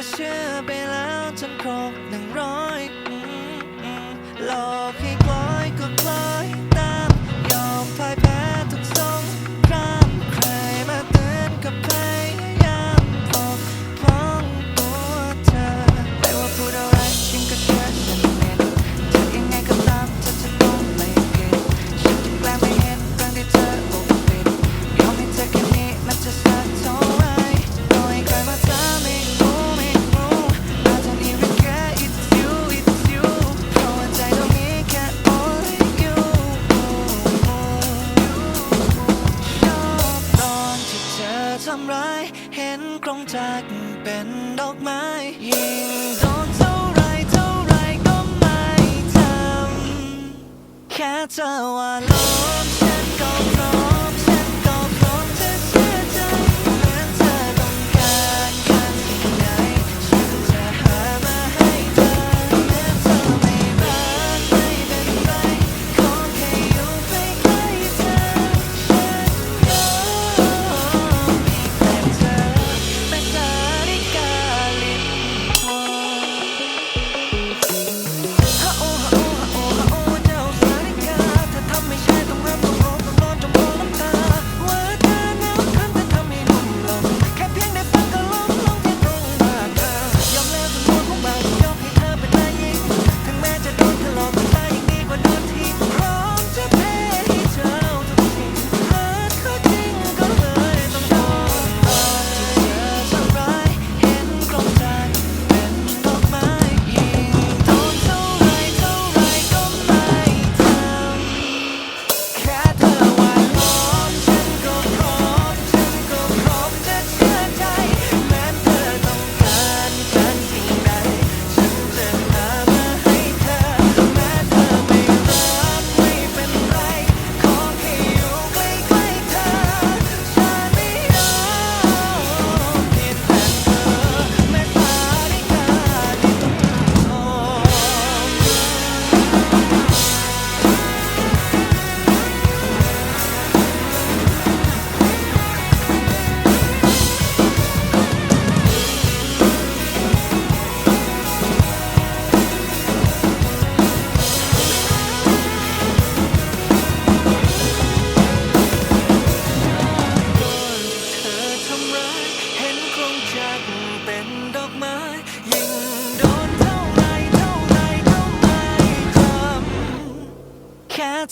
ก็เชื่อไปแล้วจนครบน ทำร้าย เห็นกรงจากเป็นดอกไม้ยิงโดนเท่าไรเท่าไรก็ไม่ทำแค่เธอว่าโล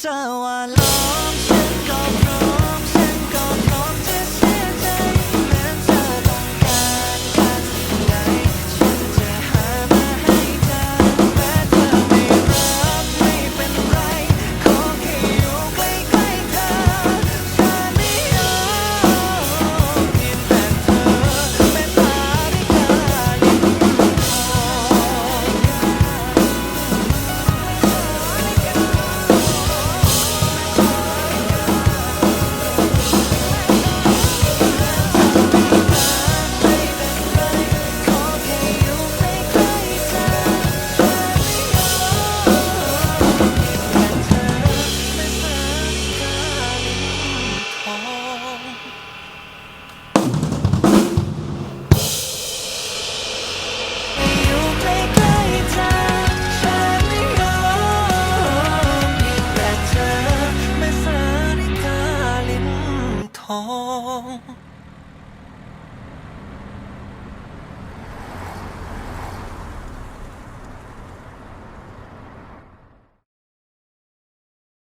จะ了